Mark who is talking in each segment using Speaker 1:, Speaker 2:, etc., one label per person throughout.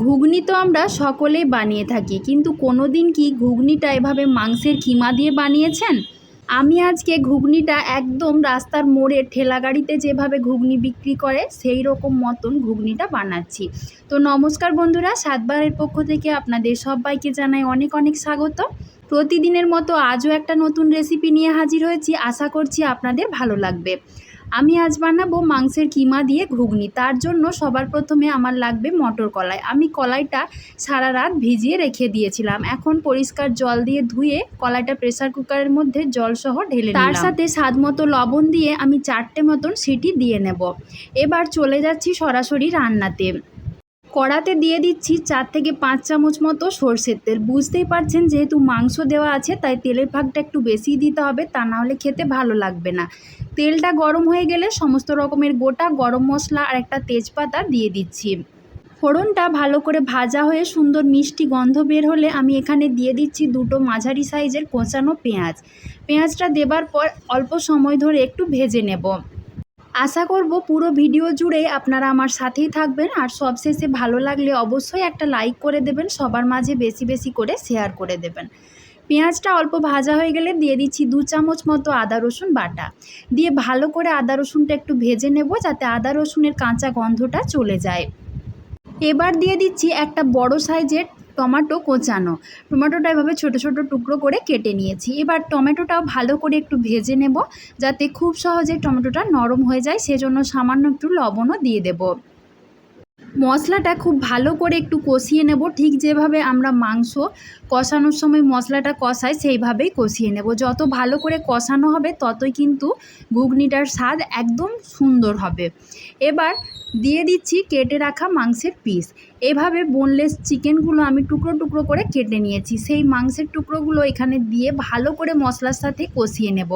Speaker 1: ঘুগনি তো আমরা সকলেই বানিয়ে থাকি, কিন্তু কোনো দিন কি ঘুগনিটা এভাবে মাংসের কিমা দিয়ে বানিয়েছেন? আমি আজকে ঘুগনিটা একদম রাস্তার মোড়ে ঠেলা গাড়িতে যেভাবে ঘুগনি বিক্রি করে সেই রকম মতন ঘুগনিটা বানাচ্ছি। তো নমস্কার বন্ধুরা, সাতবারের পক্ষ থেকে আপনাদের সবাইকে জানাই অনেক অনেক স্বাগত। প্রতিদিনের মতো আজও একটা নতুন রেসিপি নিয়ে হাজির হয়েছি। আশা করছি আপনাদের ভালো লাগবে। আমি আজ বানাবো মাংসের কিমা দিয়ে ঘুগনি। তার জন্য সবার প্রথমে আমার লাগবে মটর কলাই। আমি কলাইটা সারা রাত ভিজিয়ে রেখে দিয়েছিলাম। এখন পরিষ্কার জল দিয়ে ধুয়ে কলাইটা প্রেসার কুকারের মধ্যে জলসহ ঢেলে তার সাথে স্বাদ মতো লবণ দিয়ে আমি চারটে মতন সিটি দিয়ে নেব। এবার চলে যাচ্ছি সরাসরি রান্নাতে। কড়াতে দিয়ে দিচ্ছি চার থেকে পাঁচ চামচ মতো সর্ষের তেল। বুঝতেই পারছেন যেহেতু মাংস দেওয়া আছে, তাই তেলের ভাগটা একটু বেশি দিতে হবে, তা না হলে খেতে ভালো লাগবে না। তেলটা গরম হয়ে গেলে সমস্ত রকমের গোটা গরম মশলা আর একটা তেজপাতা দিয়ে দিচ্ছি। ফোড়নটা ভালো করে ভাজা হয়ে সুন্দর মিষ্টি গন্ধ বের হলে আমি এখানে দিয়ে দিচ্ছি দুটো মাঝারি সাইজের কোঁচানো পেঁয়াজ। পেঁয়াজটা দেবার পর অল্প সময় ধরে একটু ভেজে নেব। আশা করব পুরো ভিডিও জুড়ে আপনারা আমার সাথেই থাকবেন। আর সবশেষে ভালো লাগলে অবশ্যই একটা লাইক করে দেবেন, সবার মাঝে বেশি বেশি করে শেয়ার করে দেবেন। পেঁয়াজটা অল্প ভাজা হয়ে গেলে দিয়ে দিচ্ছি দু চামচ মতো আদা রসুন বাটা। দিয়ে ভালো করে আদা রসুনটা একটু ভেজে নেব যাতে আদা রসুনের কাঁচা গন্ধটা চলে যায়। এবার দিয়ে দিচ্ছি একটা বড় সাইজের টমেটো কোচানো। টমেটোটা এভাবে ছোটো ছোটো টুকরো করে কেটে নিয়েছি। এবার টমেটোটাও ভালো করে একটু ভেজে নেব, যাতে খুব সহজে টমেটোটা নরম হয়ে যায়। সেজন্য সামান্য একটু লবণও দিয়ে দেব। মশলাটা খুব ভালো করে একটু কষিয়ে নেব। ঠিক যেভাবে আমরা মাংস কষানোর সময় মশলাটা কষাই, সেইভাবেই কষিয়ে নেব। যত ভালো করে কষানো হবে, ততই কিন্তু ঘুগনিটার স্বাদ একদম সুন্দর হবে। এবার দিয়ে দিচ্ছি কেটে রাখা মাংসের পিস। এভাবে বোনলেস চিকেনগুলো আমি টুকরো টুকরো করে কেটে নিয়েছি। সেই মাংসের টুকরোগুলো এখানে দিয়ে ভালো করে মশলার সাথে কষিয়ে নেব।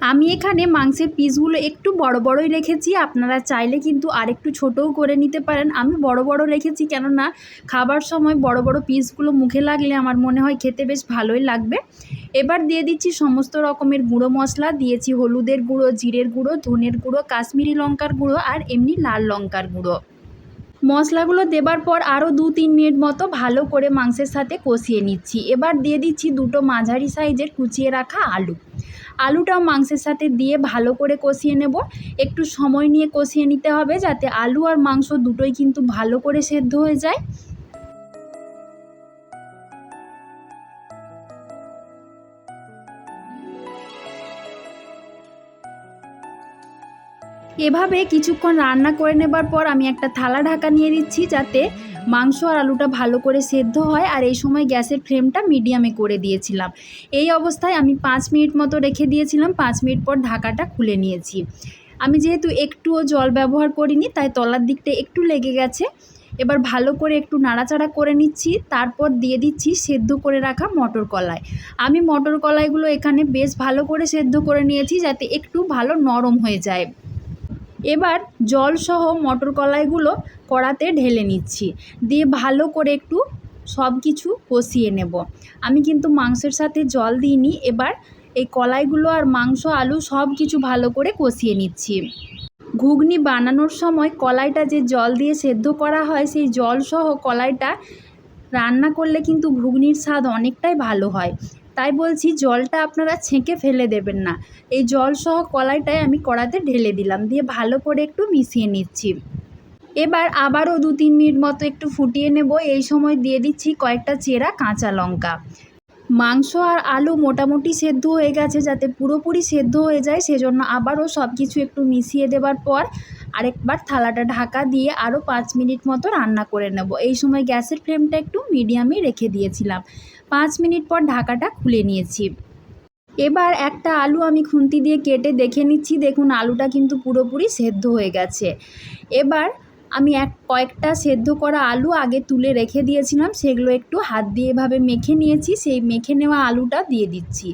Speaker 1: আমি এখানে মাংসের পিসগুলো একটু বড় বড়ই রেখেছি। আপনারা চাইলে কিন্তু আরেকটু ছোটও করে নিতে পারেন। আমি বড় বড় রেখেছি কেননা খাবার সময় বড় বড় পিসগুলো মুখে লাগলে আমার মনে হয় খেতে বেশ ভালোই লাগবে। এবার দিয়ে দিচ্ছি সমস্ত রকমের গুঁড়ো মশলা। দিয়েছি হলুদের গুঁড়ো, জিরের গুঁড়ো, ধনের গুঁড়ো, কাশ্মীরি লঙ্কার গুঁড়ো আর এমনি লাল লঙ্কার গুঁড়ো। মশলাগুলো দেবার পর আরও দু তিন মিনিট মতো ভালো করে মাংসের সাথে কষিয়ে নিচ্ছি। এবার দিয়ে দিচ্ছি দুটো মাঝারি সাইজের কুচিয়ে রাখা আলু। আলুটাও মাংসের সাথে দিয়ে ভালো করে কষিয়ে নেব। একটু সময় নিয়ে কষিয়ে নিতে হবে যাতে আলু আর মাংস দুটোই কিন্তু ভালো করে সেদ্ধ হয়ে যায়। এভাবে কিছুক্ষণ রান্না করে নেবার পর আমি একটা থালা ঢাকা নিয়ে দিচ্ছি যাতে মাংস আর আলুটা ভালো করে সেদ্ধ হয় আর এই সময় গ্যাসের ফ্লেমটা মিডিয়ামে করে দিয়েছিলাম। এই অবস্থায় আমি পাঁচ মিনিট মতো রেখে দিয়েছিলাম, পাঁচ মিনিট পর ঢাকাটা খুলে নিয়েছি। আমি যেহেতু একটুও জল ব্যবহার করিনি, তাই তলার দিকটা একটু লেগে গেছে। এবার ভালো করে একটু নাড়াচাড়া করে নিচ্ছি, তারপর দিয়ে দিচ্ছি সেদ্ধ করে রাখা মটর কলাই। আমি মটর কলাইগুলো এখানে বেশ ভালো করে সেদ্ধ করে নিয়েছি, যাতে একটু ভালো নরম হয়ে যায়। এবার জলসহ মটর কলাইগুলো কড়াতে ঢেলে নিচ্ছি। দিয়ে ভালো করে একটু সব কিছু কষিয়ে নেব। আমি কিন্তু মাংসের সাথে জল দিইনি, এবার এই কলাইগুলো আর মাংস, আলু সব কিছু ভালো করে কষিয়ে নিচ্ছি। ঘুগনি বানানোর সময় কলাইটা যে জল দিয়ে সেদ্ধ করা হয়, সেই জলসহ কলাইটা রান্না করলে কিন্তু ঘুগনির স্বাদ অনেকটাই ভালো হয়। তাই বলছি জলটা আপনারা ছেঁকে ফেলে দেবেন না। এই জল সহ কলাইটাই আমি কড়াতে ঢেলে দিলাম, দিয়ে ভালো করে একটু মিশিয়ে নিচ্ছি। এবার আবারও দু তিন মিনিট মতো একটু ফুটিয়ে নেব, এই সময় দিয়ে দিচ্ছি কয়েকটা চেরা কাঁচা লঙ্কা। মাংস আর আলু মোটামুটি সেদ্ধ হয়ে গেছে, যাতে পুরোপুরি সেদ্ধ হয়ে যায়, সেজন্য আবারও সব কিছু একটু মিশিয়ে দেবার পর আরেকবার থালাটা ঢাকা দিয়ে আরও পাঁচ মিনিট মতো রান্না করে নেব। এই সময় গ্যাসের ফ্লেমটা একটু মিডিয়ামে রেখে দিয়েছিলাম। পাঁচ মিনিট পর ঢাকাটা খুলে নিয়েছি। এবার একটা আলু আমি খুন্তি দিয়ে কেটে দেখে নিচ্ছি, দেখুন আলুটা কিন্তু পুরোপুরি সেদ্ধ হয়ে গেছে। এবার আমি এক, কয়েকটা সেদ্ধ করা আলু আগে তুলে রেখে দিয়েছিলাম, সেগুলো একটু হাত দিয়ে এভাবে মেখে নিয়েছি, সেই মেখে নেওয়া আলুটা দিয়ে দিচ্ছি।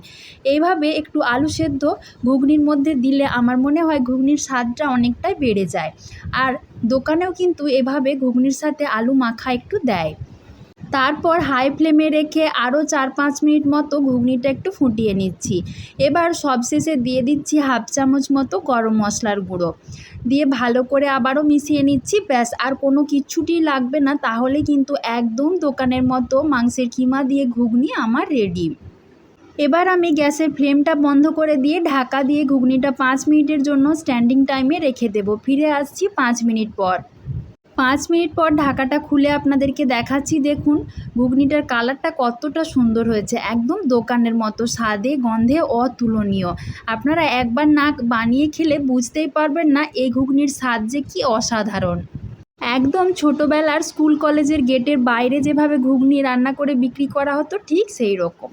Speaker 1: এইভাবে একটু আলু সেদ্ধ ঘুগনির মধ্যে দিলে আমার মনে হয় ঘুগনির স্বাদটা অনেকটাই বেড়ে যায়। আর দোকানেও কিন্তু এভাবে ঘুগনির সাথে আলু মাখা একটু দেয়। তারপর হাই ফ্লেমে রেখে আরও চার পাঁচ মিনিট মতো ঘুগনিটা একটু ফুটিয়ে নিচ্ছি। এবার সবশেষে দিয়ে দিচ্ছি হাফ চামচ মতো গরম মশলার গুঁড়ো। দিয়ে ভালো করে আবারও মিশিয়ে নিচ্ছি। ব্যাস, আর কোনো কিচ্ছুটি লাগবে না, তাহলে কিন্তু একদম দোকানের মতো মাংসের কিমা দিয়ে ঘুগনি আমার রেডি। এবার আমি গ্যাসের ফ্লেমটা বন্ধ করে দিয়ে ঢাকা দিয়ে ঘুগনিটা পাঁচ মিনিটের জন্য স্ট্যান্ডিং টাইমে রেখে দেব। ফিরে আসছি পাঁচ মিনিট পর। পাঁচ মিনিট পর ঢাকাটা খুলে আপনাদেরকে দেখাচ্ছি, দেখুন। ঘুগনিটার কালারটা কতটা সুন্দর হয়েছে। একদম দোকানের মতো, স্বাদে, গন্ধে অতুলনীয়। আপনারা একবার না বানিয়ে খেলে বুঝতেই পারবেন না, এই ঘুগনির স্বাদ যে কী অসাধারণ। একদম ছোটোবেলার স্কুল কলেজের গেটের বাইরে যেভাবে ঘুগনি রান্না করে বিক্রি করা হতো, ঠিক সেই রকম।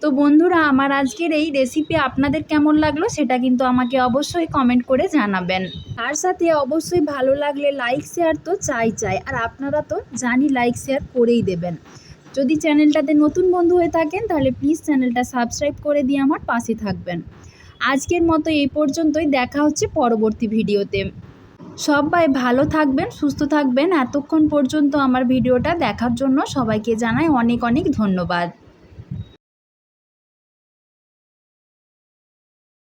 Speaker 1: তো বন্ধুরা, আমার আজকের এই রেসিপি আপনাদের কেমন লাগল সেটা কিন্তু আমাকে অবশ্যই কমেন্ট করে জানাবেন। তার সাথে অবশ্যই ভালো লাগলে লাইক শেয়ার তো চাই চাই, আর আপনারা তো জানি লাইক শেয়ার করেই দেবেন। যদি চ্যানেলটাতে নতুন বন্ধু হয়ে থাকেন, তাহলে প্লিজ চ্যানেলটা সাবস্ক্রাইব করে দিয়ে আমার পাশে থাকবেন। আজকের মতো এই পর্যন্তই, দেখা হচ্ছে পরবর্তী ভিডিওতে সবাই ভালো থাকবেন, সুস্থ থাকবেন। এতক্ষণ পর্যন্ত আমার ভিডিওটা দেখার জন্য সবাইকে জানাই অনেক অনেক ধন্যবাদ।